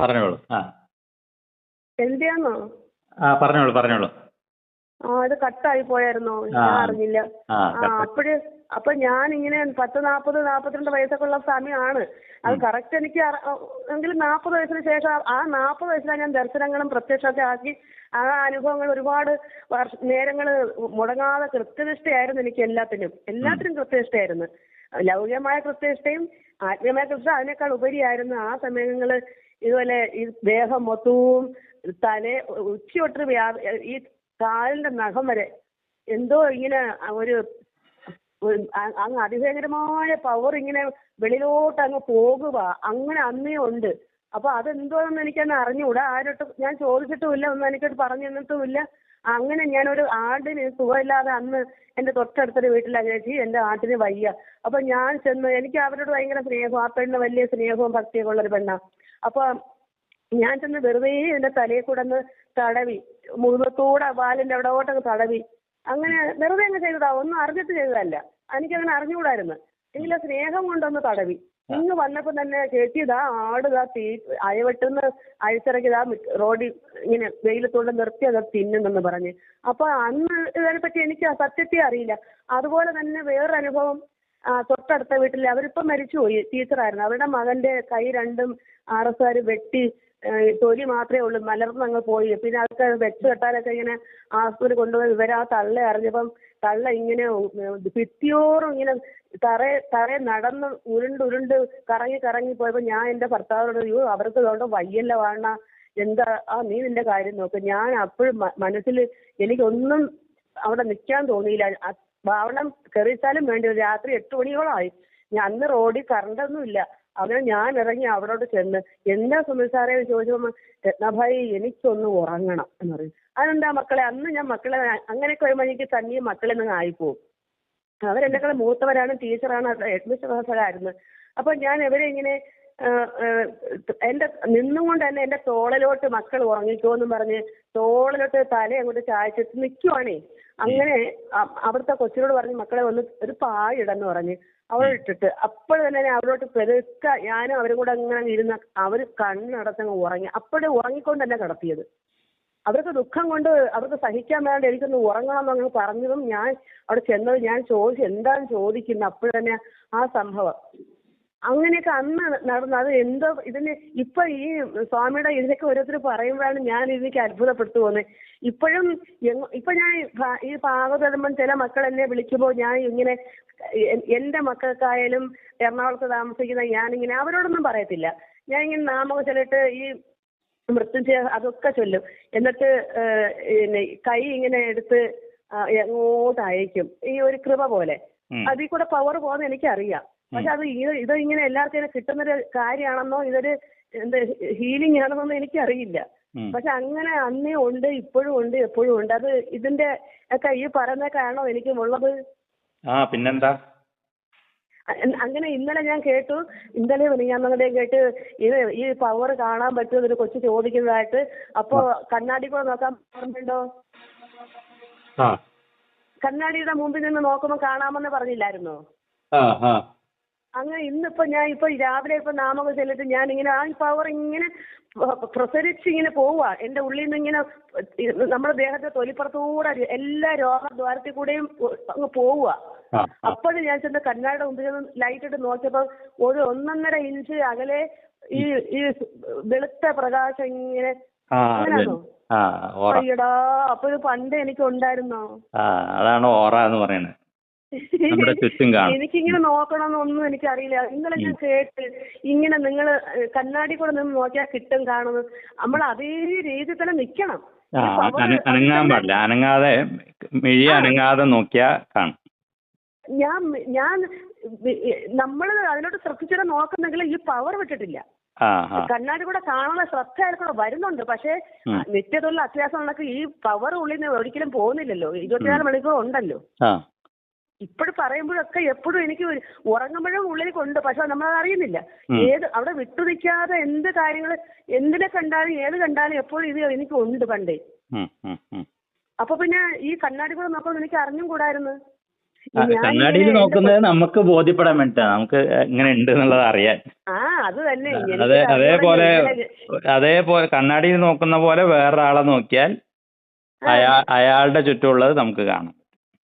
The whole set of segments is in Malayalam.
പറഞ്ഞോളൂ. ആ. ആ പറഞ്ഞോളൂ പറഞ്ഞോളൂ. ആ ഇത് കട്ടായി പോയായിരുന്നോ? ഞാൻ അറിഞ്ഞില്ല. ആ അപ്പോഴ് അപ്പൊ ഞാൻ ഇങ്ങനെ പത്ത് നാൽപ്പത് നാൽപ്പത്തിരണ്ട് വയസ്സൊക്കെ ഉള്ള സമയമാണ് അത് കറക്റ്റ് എനിക്ക് എങ്കിലും നാൽപ്പത് വയസ്സിന് ശേഷം ആ- നാപ്പത് നാൽപ്പത് വയസ്സിലാണ് ഞാൻ ദർശനങ്ങളും പ്രത്യക്ഷമൊക്കെ ആക്കി. ആ അനുഭവങ്ങൾ ഒരുപാട് വർഷ നേരങ്ങൾ മുടങ്ങാതെ കൃത്യനിഷ്ഠയായിരുന്നു എനിക്ക് എല്ലാത്തിനും. എല്ലാത്തിനും കൃത്യനിഷ്ഠയായിരുന്നു. ലൗകികമായ കൃത്യനിഷ്ഠയും ആത്മീയമായ കൃത്യ അതിനേക്കാൾ ഉപരിയായിരുന്നു ആ സമയങ്ങളിൽ ഇതുപോലെ ഈ ദേഹം മൊത്തവും തല ഉച്ചയൊട്ട് വ്യാ- ഈ കാലിന്റെ നഖം വരെ എന്തോ ഇങ്ങനെ ഒരു അങ്ങ് അതിഭയങ്കരമായ പവർ ഇങ്ങനെ വെളിയിലോട്ട് അങ്ങ് പോകുക അങ്ങനെ അന്നേ ഉണ്ട്. അപ്പൊ അതെന്തോന്ന് എനിക്കന്ന് അറിഞ്ഞുകൂടാ ആരോട്ട് ഞാൻ ചോദിച്ചിട്ടുമില്ല ഒന്നും എനിക്കത് പറഞ്ഞു തന്നിട്ടുമില്ല അങ്ങനെ ഞാനൊരു ആടിന് സുഖമില്ലാതെ അന്ന് എന്റെ തൊട്ടടുത്തൊരു വീട്ടിലാ ചേച്ചി എന്റെ ആട്ടിന് വയ്യ. അപ്പൊ ഞാൻ ചെന്ന് എനിക്ക് അവരോട് ഭയങ്കര സ്നേഹം ആ പെണ്ണ് വലിയ സ്നേഹവും ഭക്തിയൊക്കെ ഉള്ളൊരു പെണ്ണാ. അപ്പൊ ഞാൻ ചെന്ന് വെറുതെ എന്റെ തലയിൽ കൂടെ ഒന്ന് തടവി മുഖത്തൂടെ വാലിന്റെ അവിടോട്ടൊക്കെ തടവി അങ്ങനെ വെറുതെ അങ്ങ് ചെയ്തതാ. ഒന്നും അറിഞ്ഞിട്ട് ചെയ്തതല്ല. എനിക്കങ്ങനെ അറിഞ്ഞുകൂടായിരുന്നു. എങ്കിലും സ്നേഹം കൊണ്ടൊന്ന് തടവി. ഇന്ന് വന്നപ്പോ തന്നെ ചേച്ചി ഇതാ ആട് ഇതാ തീ അയവെട്ടുന്ന അഴിച്ചിറക്കി ഇതാ റോഡിൽ ഇങ്ങനെ വെയിലത്തോണ്ട് നിർത്തി അത് തിന്നുന്നെന്ന് പറഞ്ഞ്. അപ്പൊ അന്ന് ഇതിനെപ്പറ്റി എനിക്ക് സത്യത്തെ അറിയില്ല. അതുപോലെ തന്നെ വേറൊരു അനുഭവം ആ, തൊട്ടടുത്ത വീട്ടിലെ അവരിപ്പം മരിച്ചുപോയി. ടീച്ചറായിരുന്നു. അവരുടെ മകന്റെ കൈ രണ്ടും ആർ എസ് ആർ വെട്ടി തൊലി മാത്രമേ ഉള്ളൂ. മലർന്നങ്ങ് പോയി. പിന്നെ അതൊക്കെ വെച്ച് കെട്ടാനൊക്കെ ഇങ്ങനെ ആസ്പത്രി കൊണ്ടുപോയി. ഇവർ ആ തള്ള അറിഞ്ഞപ്പം തള്ള ഇങ്ങനെ ഭിത്തിയോറും ഇങ്ങനെ തറയെ തറയെ നടന്ന് ഉരുണ്ട് ഉരുണ്ട് കറങ്ങി കറങ്ങി പോയപ്പോ ഞാൻ എന്റെ ഭർത്താവിനോട് അയ്യോ അവർക്ക് അതുകൊണ്ട് വയ്യല്ല വാണ. എന്താ ആ നീ നിന്റെ കാര്യം നോക്ക്. ഞാൻ അപ്പോഴും മനസ്സിൽ എനിക്കൊന്നും അവിടെ നിൽക്കാൻ തോന്നിയില്ല. വാവണം കയറിച്ചാലും വേണ്ടി വരും. രാത്രി എട്ട് മണിയോളമായി. ഞാൻ അന്ന് റോഡിൽ കറണ്ടൊന്നും ഇല്ല. അങ്ങനെ ഞാൻ ഇറങ്ങി അവരോട് ചെന്ന് എന്താ സുമിത് സാറേ എന്ന് ചോദിച്ചപ്പോൾ രത്നഭായി എനിക്കൊന്ന് ഉറങ്ങണം എന്ന് പറയും. അതെന്താ മക്കളെ? അന്ന് ഞാൻ മക്കളെ അങ്ങനെയൊക്കെ വരുമ്പോൾ എനിക്ക് തന്നെയും മക്കളെ നിന്ന് ആയിപ്പോവും. അവരെന്നെക്കാൾ മൂത്തവരാണ് ടീച്ചറാണ് അഡ്മിഷൻ ഹെഡ്മിസ്റ്ററായിരുന്നു അപ്പൊ ഞാൻ ഇവരെ ഇങ്ങനെ എന്റെ നിന്നുകൊണ്ട് തന്നെ എന്റെ തോളിലോട്ട് മക്കൾ ഉറങ്ങിക്കോന്നും പറഞ്ഞ് തോളിലോട്ട് തല അങ്ങോട്ട് ചായച്ചിട്ട് നിൽക്കുവാണേ അങ്ങനെ അവിടുത്തെ കൊച്ചിനോട് പറഞ്ഞു മക്കളെ ഒന്ന് ഒരു പായിടെന്ന് പറഞ്ഞ് അവൾ ഇട്ടിട്ട് അപ്പോൾ തന്നെ ഞാൻ അവരോട്ട് പെരുക്ക ഞാനും അവരും കൂടെ അങ്ങനെ ഇരുന്ന് അവർ കണ്ണടച്ചങ്ങ് ഉറങ്ങി. അപ്പോഴേ ഉറങ്ങിക്കൊണ്ട് തന്നെ കിടത്തിയത്. അവർക്ക് ദുഃഖം കൊണ്ട് അവർക്ക് സഹിക്കാൻ വേണ്ടി എനിക്കൊന്ന് ഉറങ്ങണം എന്നങ്ങ് പറഞ്ഞതും ഞാൻ അവിടെ ചെന്നത് ഞാൻ ചോദിച്ചു എന്താണ് ചോദിക്കുന്നത്? അപ്പോൾ തന്നെ ആ സംഭവം. അങ്ങനെയൊക്കെ അന്ന് നടന്നു അത് എന്തോ ഇതിന് ഇപ്പൊ ഈ സ്വാമിയുടെ ഇതിനൊക്കെ ഓരോരുത്തർ പറയുമ്പോഴാണ് ഞാൻ ഇതിലേക്ക് അത്ഭുതപ്പെട്ടു പോകുന്നത് ഇപ്പോഴും ഇപ്പൊ ഞാൻ ഈ ഭാ- ഈ പാകം തരുമ്പം ചില മക്കൾ എന്നെ വിളിക്കുമ്പോൾ ഞാൻ ഇങ്ങനെ എന്റെ മക്കൾക്കായാലും എറണാകുളത്ത് താമസിക്കുന്ന ഞാനിങ്ങനെ അവരോടൊന്നും പറയത്തില്ല. ഞാൻ ഇങ്ങനെ നാമം ചെല്ലിട്ട് ഈ മൃത്യുഞ്ജയ അതൊക്കെ ചൊല്ലും. എന്നിട്ട് പിന്നെ കൈ ഇങ്ങനെ എടുത്ത് എങ്ങോട്ട് അയക്കും. ഈ ഒരു കൃപ പോലെ. അതിൽ കൂടെ പവർ പോകുന്ന എനിക്കറിയാം. പക്ഷെ അത് ഇത് ഇങ്ങനെ എല്ലാവർക്കും ഇങ്ങനെ കിട്ടുന്നൊരു കാര്യമാണെന്നോ ഇതൊരു എന്താ ഹീലിംഗ് ആണെന്നൊന്നും എനിക്കറിയില്ല. പക്ഷെ അങ്ങനെ അന്നേ ഉണ്ട് ഇപ്പോഴും ഉണ്ട് എപ്പോഴും ഉണ്ട്. അത് ഇതിന്റെ ഒക്കെ ഈ പറയുന്നൊക്കെയാണോ എനിക്ക് ഉള്ളത്? ആ പിന്നെന്താ? അങ്ങനെ ഇന്നലെ ഞാൻ കേട്ടു ഇന്നലെ മിനിഞ്ഞാന്നേ കേട്ട് ഇത് ഈ പവർ കാണാൻ പറ്റുമെന്ന് ഒരു കൊച്ചു ചോദിക്കുന്നതായിട്ട്. അപ്പോ കണ്ണാടി കൂടെ നോക്കാൻ പറഞ്ഞിട്ടുണ്ടോ? കണ്ണാടിയുടെ മുമ്പിൽ നിന്ന് നോക്കുമ്പോൾ കാണാമെന്ന് പറഞ്ഞില്ലായിരുന്നോ? അങ്ങനെ ഇന്നിപ്പോ ഞാൻ ഇപ്പൊ രാവിലെ ഇപ്പൊ നാമകം ചെല്ലിട്ട് ഞാൻ ഇങ്ങനെ ആ പവർ ഇങ്ങനെ പ്ര- പ്രസരിച്ച് ഇങ്ങനെ പോവുക എന്റെ ഉള്ളിൽ നിന്ന് ഇങ്ങനെ നമ്മുടെ ദേഹത്തെ തൊലിപ്പുറത്തൂടെ എല്ലാ രോഗദ്വാരത്തിൽ കൂടെയും അങ്ങ് പോവുക അപ്പോഴും ഞാൻ ചെന്ന് കണ്ണാടിയുടെ മുമ്പിൽ നിന്ന് ലൈറ്റ് ഇട്ട് നോക്കിയപ്പോ ഒരു ഒന്നൊന്നര ഇഞ്ച് അകലെ ഈ ഈ വെളുത്ത പ്രകാശം ഇങ്ങനെ അയ്യടാ അപ്പൊ ഇത് പണ്ട് എനിക്ക് ഉണ്ടായിരുന്നോ അതാണ് ഓറ എന്ന് പറയുന്നത്. എനിക്കിങ്ങനെ നോക്കണമെന്നൊന്നും എനിക്കറിയില്ല. ഞാൻ കേട്ട് ഇങ്ങനെ നിങ്ങൾ കണ്ണാടി കൂടെ നിന്ന് നോക്കിയാൽ കിട്ടും കാണും. നമ്മൾ അതേ രീതിയിൽ തന്നെ നിക്കണം അനങ്ങാൻ പാടില്ല അനങ്ങാതെ മിഴി അനങ്ങാതെ നോക്കിയാ കാണും. ഞാൻ ഞാൻ നമ്മൾ അതിലോട്ട് ശ്രദ്ധിച്ചിട്ട് നോക്കുന്നെങ്കിൽ ഈ പവർ വിട്ടിട്ടില്ല. കണ്ണാടി കൂടെ കാണുന്ന ശ്രദ്ധ അയാൾക്കൂടെ വരുന്നുണ്ട്. പക്ഷേ നിത്യതുള്ള നിത്യതൊഴിൽ അത്യാവശ്യം ഉള്ളൊക്കെ ഈ പവർ ഉള്ളിൽ നിന്ന് ഒരിക്കലും പോകുന്നില്ലല്ലോ. ഇരുപത്തിനാല് മണിക്കൂർ ഉണ്ടല്ലോ. ഇപ്പോഴും പറയുമ്പോഴൊക്കെ എപ്പോഴും എനിക്ക് ഉറങ്ങുമ്പോഴും ഉള്ളിൽ കൊണ്ട് പക്ഷെ നമ്മൾ അറിയുന്നില്ല. ഏത് അവിടെ വിട്ടു നിൽക്കാതെ എന്ത് കാര്യങ്ങൾ എന്തിനെ കണ്ടാലും ഏത് കണ്ടാലും എപ്പോഴും ഇത് എനിക്ക് ഉണ്ട് പണ്ടേ. അപ്പൊ പിന്നെ ഈ കണ്ണാടി കൂടെ നോക്കുമ്പോൾ എനിക്ക് അറിഞ്ഞും കൂടായിരുന്നു? കണ്ണാടിയിൽ നോക്കുന്നത് നമുക്ക് ബോധ്യപ്പെടാൻ വേണ്ടിട്ടാ. നമുക്ക് ഇങ്ങനെ ഉണ്ട് എന്നുള്ളത് അറിയാൻ. അത് അതെ അതേപോലെ അതേപോലെ കണ്ണാടിയിൽ നോക്കുന്ന പോലെ വേറൊരാളെ നോക്കിയാൽ അയാളുടെ ചുറ്റുമുള്ളത് നമുക്ക് കാണാം.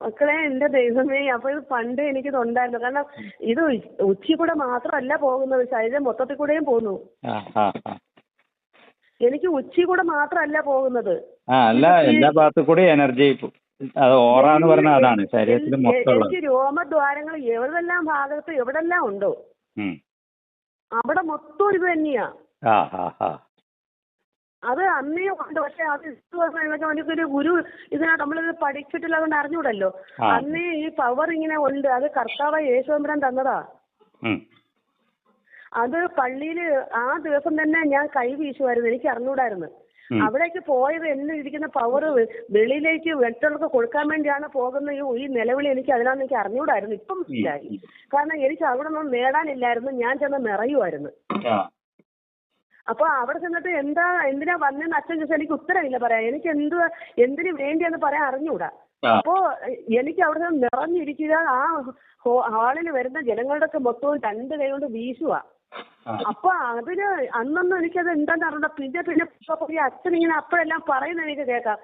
മക്കളെ എന്റെ ദൈവമേ അപ്പൊ ഇത് പണ്ട് എനിക്ക് ഉണ്ടായിരുന്നു കാരണം ഇത് ഉച്ചി കൂടെ മാത്രമല്ല പോകുന്നത് ശരീരം മൊത്തത്തിൽ കൂടെയും പോകുന്നു. എനിക്ക് ഉച്ചി കൂടെ മാത്രമല്ല പോകുന്നത്. അല്ല എല്ലാ ഭാഗത്തു കൂടി എനർജി അത് പറഞ്ഞാൽ അതാണ് ശരീരത്തിൽ എനിക്ക് രോമദ്വാരങ്ങൾ എവിടെല്ലാം ഭാഗത്ത് എവിടെല്ലാം ഉണ്ടോ അവിടെ മൊത്തം ഇത് തന്നെയാ. അത് അന്നേ ഉണ്ട്. പക്ഷെ അത് എനിക്കൊരു ഗുരു ഇതിനകത്ത് നമ്മളിത് പഠിച്ചിട്ടില്ല അതുകൊണ്ട് അറിഞ്ഞൂടല്ലോ അന്നേ ഈ പവർ ഇങ്ങനെ ഉണ്ട്. അത് കർത്താവ് യേശുവമ്പരൻ തന്നതാ. അത് പള്ളിയിൽ ആ ദിവസം തന്നെ ഞാൻ കൈ വീശുമായിരുന്നു എനിക്ക് അറിഞ്ഞൂടായിരുന്നു. അവിടേക്ക് പോയത് എന്നെ ഇരിക്കുന്ന പവർ വെളിയിലേക്ക് മറ്റുള്ളവർക്ക് കൊടുക്കാൻ വേണ്ടിയാണ് പോകുന്ന ഈ നിലവിളി എനിക്ക് അതിനാന്ന് എനിക്ക് അറിഞ്ഞൂടായിരുന്നു. ഇപ്പം മനസ്സിലായി. കാരണം എനിക്ക് അവിടെ നിന്നും നേടാനില്ലായിരുന്നു. ഞാൻ ചെന്ന് നിറയുമായിരുന്നു അപ്പൊ അവിടെ ചെന്നിട്ട് എന്താ എന്തിനാ വന്നെന്ന് അച്ഛൻ ചോദിച്ചാൽ എനിക്ക് ഉത്തരവില്ല പറയാൻ. എനിക്ക് എന്ത് എന്തിനു വേണ്ടിയെന്ന് പറയാൻ അറിഞ്ഞൂടാ. അപ്പോ എനിക്ക് അവിടെ നിന്ന് നിറഞ്ഞിരിക്കുക ആ ഹാളിൽ വരുന്ന ജനങ്ങളുടെ ഒക്കെ മൊത്തവും രണ്ട് കൈ കൊണ്ട് വീശുക. അപ്പൊ അതിന് അന്നൊന്നും എനിക്കത് എന്താന്ന് അറിയില്ല പിന്നെ പിന്നെ ഇപ്പൊ അച്ഛൻ ഇങ്ങനെ അപ്പോഴെല്ലാം പറയുന്ന എനിക്ക് കേൾക്കാം.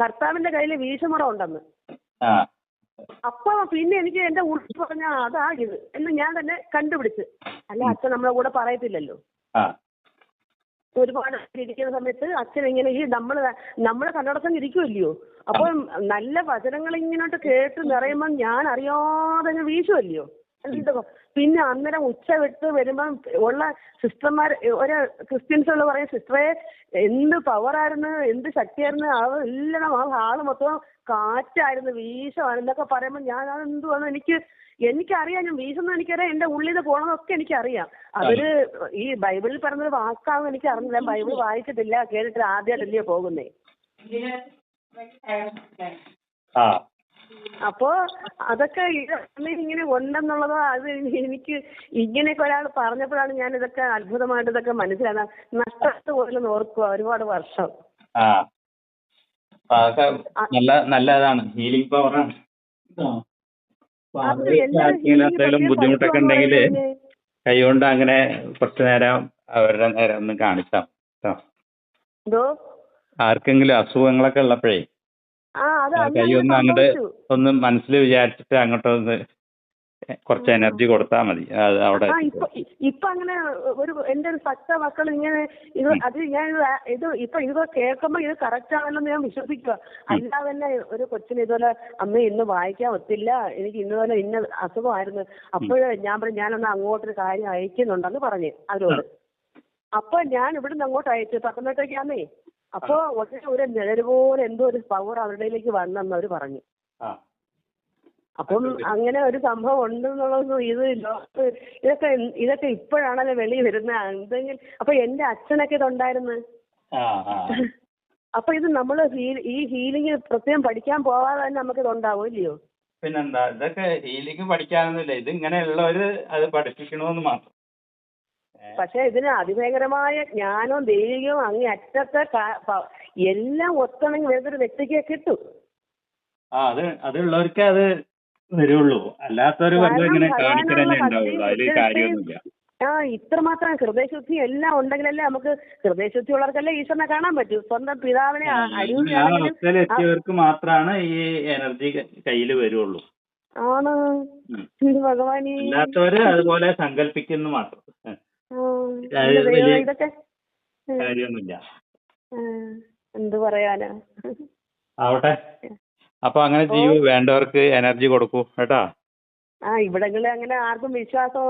കർത്താവിന്റെ കയ്യിൽ വീശുമുറ ഉണ്ടെന്ന്. അപ്പൊ പിന്നെ എനിക്ക് എന്റെ ഉള്ളിൽ പറഞ്ഞ അതാ ഇത് എന്ന് ഞാൻ തന്നെ കണ്ടുപിടിച്ച്. അല്ല അച്ഛൻ നമ്മളെ കൂടെ പറയത്തില്ലല്ലോ. ഒരുപാട് ഇരിക്കുന്ന സമയത്ത് അച്ഛൻ ഇങ്ങനെ ഈ നമ്മൾ നമ്മൾ കണ്ണടക്കം ഇരിക്കുമല്ലയോ അപ്പം നല്ല വചനങ്ങൾ ഇങ്ങോട്ട് കേട്ട് നിറയുമ്പം ഞാൻ അറിയാതെ അങ്ങ് വീശുമല്ലയോ എന്തൊക്കെ പിന്നെ അന്നേരം ഉച്ച വിട്ട് വരുമ്പം ഉള്ള സിസ്റ്റർമാർ ഒരു ക്രിസ്ത്യൻസ് ഉള്ള പറയും സിസ്റ്ററെ എന്ത് പവറായിരുന്നു എന്ത് ശക്തിയായിരുന്നു എല്ലാം ആ ഹാൾ മൊത്തം കാറ്റായിരുന്നു വീശമാണ് എന്നൊക്കെ പറയുമ്പോൾ ഞാൻ അതെന്തുവാണ് എനിക്ക് എനിക്കറിയാം ഞാൻ വീശുന്ന എനിക്കറിയാം എന്റെ ഉള്ളിൽ നിന്ന് പോകണമെന്നൊക്കെ എനിക്കറിയാം. അവർ ഈ ബൈബിളിൽ പറഞ്ഞൊരു വാക്കാവും എനിക്ക് അറിഞ്ഞില്ല ബൈബിൾ വായിച്ചിട്ടില്ല കേട്ടിട്ട് ആദ്യമായിട്ടല്ലേ പോകുന്നേ. ആ. അപ്പോ അതൊക്കെ ഇത് ഇങ്ങനെ ഉണ്ടെന്നുള്ളത് അത് എനിക്ക് ഇങ്ങനെയൊക്കെ ഒരാൾ പറഞ്ഞപ്പോഴാണ് ഞാൻ ഇതൊക്കെ അത്ഭുതമായിട്ട് ഇതൊക്കെ മനസ്സിലാകുന്നത് നഷ്ടത്ത് പോലും ഓർക്കുക ഒരുപാട് വർഷം. ആ. നല്ല നല്ലതാണ്. ഹീലിംഗ് എന്തെങ്കിലും പ്രത്യേകം ബുദ്ധിമുട്ടൊക്കെ ഉണ്ടെങ്കിൽ കൈകൊണ്ട് അങ്ങനെ കുറച്ചു നേരം അവരുടെ നേരം ഒന്ന് കാണിച്ചാ ആർക്കെങ്കിലും അസുഖങ്ങളൊക്കെ ഉള്ളപ്പോഴേ ആ അത് ആ അന്ന് കൈ ഒന്ന് അങ്ങനെ അങ്ങോട്ട് ഒന്ന് മനസ്സിൽ വിചാരിച്ചിട്ട് അങ്ങോട്ടൊന്ന് കുറച്ച് എനർജി കൊടുത്താൽ മതി. അവിടെ ഇപ്പൊ അങ്ങനെ ഒരു എന്റെ ഒരു പച്ച മക്കൾ ഇങ്ങനെ ഇത് അത് ഞാൻ ഇത് ഇപ്പൊ ഇത് കേൾക്കുമ്പോ ഇത് കറക്റ്റ് ആണല്ലോ ഞാൻ വിശ്വസിക്കുക അല്ലാതെ തന്നെ ഒരു കൊച്ചിന് ഇതുപോലെ അമ്മ ഇന്ന് വായിക്കാൻ ഒത്തില്ല. എനിക്ക് ഇന്നുപോലെ ഇന്ന അസുഖമായിരുന്നു. അപ്പോഴ് ഞാൻ പറഞ്ഞു ഞാനൊന്ന് അങ്ങോട്ടൊരു കാര്യം അയക്കുന്നുണ്ടെന്ന് പറഞ്ഞു അവരോട് അപ്പൊ ഞാൻ ഇവിടുന്ന് അങ്ങോട്ട് അയച്ചു. പത്തനംതിട്ടയ്ക്കാന്നേ അപ്പൊ ഉടനെ ഒരു നിഴൽ പോലെ എന്തോ ഒരു പവർ അവരുടെയിലേക്ക് വന്നെന്ന് അവർ പറഞ്ഞു. അപ്പം അങ്ങനെ ഒരു സംഭവം ഉണ്ടെന്നുള്ളത് ഇത് ലോകത്ത് ഇതൊക്കെ ഇതൊക്കെ ഇപ്പോഴാണല്ലോ വെളി വരുന്നത്. എന്തെങ്കിലും അപ്പൊ എന്റെ അച്ഛനൊക്കെ ഇതുണ്ടായിരുന്നു. അപ്പൊ ഇത് നമ്മൾ ഈ ഹീലിംഗ് പ്രത്യേകം പഠിക്കാൻ പോവാതെ തന്നെ നമുക്ക് ഇതുണ്ടാവും ഇല്ലയോ? പിന്നെന്താ ഇതൊക്കെ ഹീലിംഗ് പഠിക്കാനൊന്നുമില്ല. ഇത് ഇങ്ങനെയുള്ളവര് അത് പഠിപ്പിക്കണമെന്ന് മാത്രം. പക്ഷെ ഇതിന് അതിഭയങ്കരമായ ജ്ഞാനവും ദൈവികവും അങ്ങേ അറ്റത്തെ എല്ലാം ഒത്തണെങ്കിൽ ഏതൊരു വ്യക്തിക്ക് കിട്ടും. ആ അത് അതുള്ളവർക്കേ അത് വരുള്ളൂ. അല്ലാത്തവര് ഇങ്ങനെ ഭഗവാനുള്ള ഉണ്ടാവുള്ളൂ. അതിൽ കാര്യമൊന്നുമില്ല. ആ ഇത്രമാത്രം ഹൃദയശുദ്ധി എല്ലാം ഉണ്ടെങ്കിലല്ലേ നമുക്ക് ഹൃദയശുദ്ധി ഉള്ളവർക്കല്ലേ ഈശ്വരനെ കാണാൻ പറ്റൂ. സ്വന്തം പിതാവിനെ എത്തിയവർക്ക് മാത്രമാണ് ഈ എനർജി കയ്യിൽ വരുള്ളൂ. ആണ്. ഭഗവാനേ. അല്ലാത്തവര് അതുപോലെ സങ്കല്പിക്കുന്നു മാത്രം. ഇതൊക്കെ? എന്ത് പറയാനാ? ആവട്ടെ. അപ്പൊ അങ്ങനെ ചെയ്യൂ. വേണ്ടവർക്ക് എനർജി കൊടുക്കൂ. കേട്ടാ? ആ ഇവിടങ്ങളിൽ അങ്ങനെ ആർക്കും വിശ്വാസം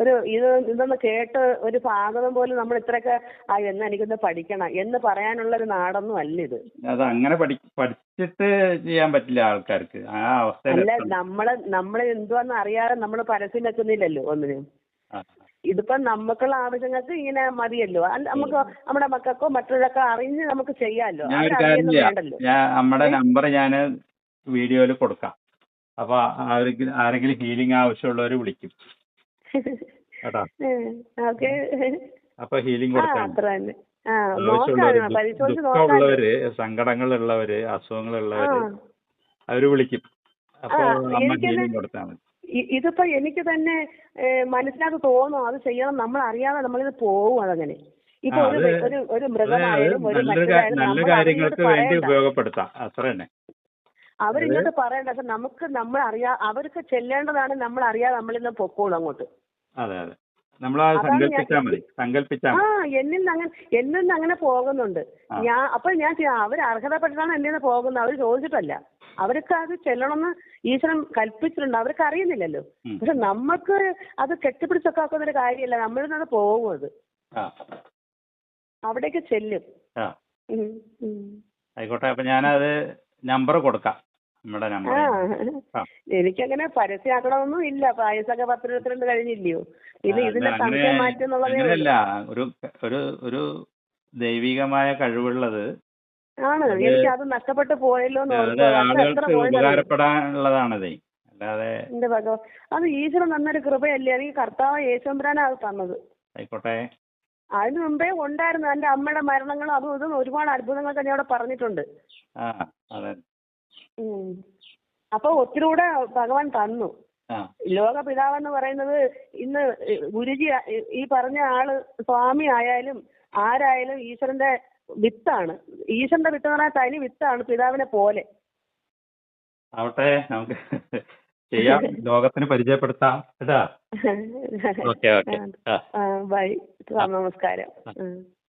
ഒരു ഇത് ഇതൊന്ന് കേട്ട് ഒരു ഭാഗം പോലും നമ്മൾ ഇത്രയൊക്കെ ആ എന്ന് എനിക്കൊന്ന് പഠിക്കണം. എന്ന് പറയാനുള്ള ഒരു നാടൊന്നും അല്ല ഇത് അത് അങ്ങനെ പഠിച്ചിട്ട് ചെയ്യാൻ പറ്റില്ല ആൾക്കാർക്ക്. ആ അവസ്ഥ അല്ല നമ്മൾ നമ്മൾ എന്തുവാന്ന് അറിയാതെ നമ്മൾ പരസ്യം വെക്കുന്നില്ലല്ലോ ഒന്നിനും. ഇതിപ്പം നമുക്കുള്ള ആവശ്യങ്ങൾക്ക് ഇങ്ങനെ മതിയല്ലോ. അല്ല നമുക്ക് നമ്മുടെ മക്കൾക്കോ മറ്റുള്ളവർക്കോ അറിഞ്ഞ് നമുക്ക് ചെയ്യാമല്ലോ ഞാൻ ഒരു കാര്യം ചെയ്യാം. വേണ്ടല്ലോ. ഞാൻ നമ്മുടെ നമ്പർ ഞാൻ വീഡിയോയിൽ കൊടുക്കാം. അപ്പൊ ആരെങ്കിലും ആരെങ്കിലും ഹീലിംഗ് ആവശ്യമുള്ളവർ വിളിക്കും. കേട്ടോ? ഓക്കെ. അപ്പൊ ഹീലിംഗ് കൊടുക്കാം അത്ര തന്നെ. ആ ആവശ്യമുള്ളവര് നോക്കാം പരിശോധിച്ച് നോക്കാം ദുഃഖമുള്ളവര് സങ്കടങ്ങളുള്ളവര് ആ. അസുഖങ്ങളുള്ളവര് അവർ വിളിക്കും. അപ്പൊ ആ, അമ്മ ഹീലിംഗ് കൊടുത്താൽ മതി. ഇതിപ്പോ എനിക്ക് തന്നെ മനസ്സിലാക്കി മനസ്സിനകത്ത് തോന്നും അത് ചെയ്യണം നമ്മൾ അറിയാതെ നമ്മളിത് പോവും അതങ്ങനെ. ഇപ്പൊ ഒരു ഒരു ഒരു മൃഗമായാലും ഒരു അവരിങ്ങോട്ട് പറയണ്ട. അവരിങ്ങോട്ട് പക്ഷെ നമുക്ക് നമ്മൾ അറിയാ അവർക്ക് ചെല്ലേണ്ടതാണ് നമ്മൾ അറിയാതെ നമ്മളിന്ന് പൊക്കോളും അങ്ങോട്ട്. അതെ അതെ. മതി സങ്കല്പിച്ചാൽ ആ എന്നിൽ നിന്ന് അങ്ങനെ എന്നിൽ നിന്ന് അങ്ങനെ പോകുന്നുണ്ട്. ഞാൻ അപ്പൊ ഞാൻ അവർ അവർ അർഹതപ്പെട്ടിട്ടാണ് എന്നിൽ നിന്ന് പോകുന്നത്. അവർ ചോദിച്ചിട്ടല്ല. അവർക്ക് അത് ചെല്ലണമെന്ന് ഈശ്വരൻ കൽപ്പിച്ചിട്ടുണ്ട്. അവർക്ക് അറിയുന്നില്ലല്ലോ. പക്ഷെ നമുക്ക് അത് കെട്ടിപ്പിടിച്ചൊക്കെ ആക്കുന്ന ഒരു കാര്യമല്ല. നമ്മളിൽ നിന്ന് പോകും അത്. അവിടേക്ക് ചെല്ലും. ആയിക്കോട്ടെ. അപ്പൊ ഞാനത് നമ്പർ കൊടുക്കാം. നമ്മുടെ നമ്പർ. എനിക്കങ്ങനെ പരസ്യമാക്കണമെന്നും ഇല്ല. പായസൊക്കെ പത്ത് ഇരുപത്തിരണ്ട് കഴിഞ്ഞില്ലയോ? ഇത് ഇതിന്റെ സംശയം മാറ്റുന്നുള്ളതേ ഉള്ളൂ. അങ്ങനെയല്ല ഒരു ഒരു ഒരു ദൈവികമായ കഴിവുള്ളത് ആണ്. എനിക്ക് അത് നഷ്ടപ്പെട്ടു പോയല്ലോ? ഉപകാരപ്പെടാനുള്ളതാണതേ. അല്ലാതെ എന്റെ ഭഗവാൻ. അത് ഈശ്വരൻ തന്നൊരു കൃപയല്ലേ? അല്ലെങ്കിൽ കർത്താവ് യേശുമ്പരാനാ അത് തന്നത്. ആയിക്കോട്ടെ. അതിന് മുമ്പേ ഉണ്ടായിരുന്നു. എന്റെ അമ്മയുടെ മരണങ്ങളും അതും ഇതും ഒരുപാട് അത്ഭുതങ്ങളൊക്കെ ഞാൻ അവിടെ പറഞ്ഞിട്ടുണ്ട്. ഉം. അപ്പൊ ഒത്തിരി കൂടെ ഭഗവാൻ തന്നു. ആ. ലോക പിതാവെന്ന് പറയുന്നത് ഇന്ന് ഗുരുജി ഈ പറഞ്ഞ ആൾ സ്വാമി ആയാലും ആരായാലും ഈശ്വരന്റെ വിത്താണ്. ഈശ്വരന്റെ വിത്ത് എന്ന് പറഞ്ഞാൽ തനി വിത്താണ് പിതാവിനെ പോലെ. ആവട്ടെ നമുക്ക് ചെയ്യാം. ലോകത്തിന് പരിചയപ്പെടുത്താം. കേട്ടാ? Okay okay. ആ ബൈ. നമസ്കാരം.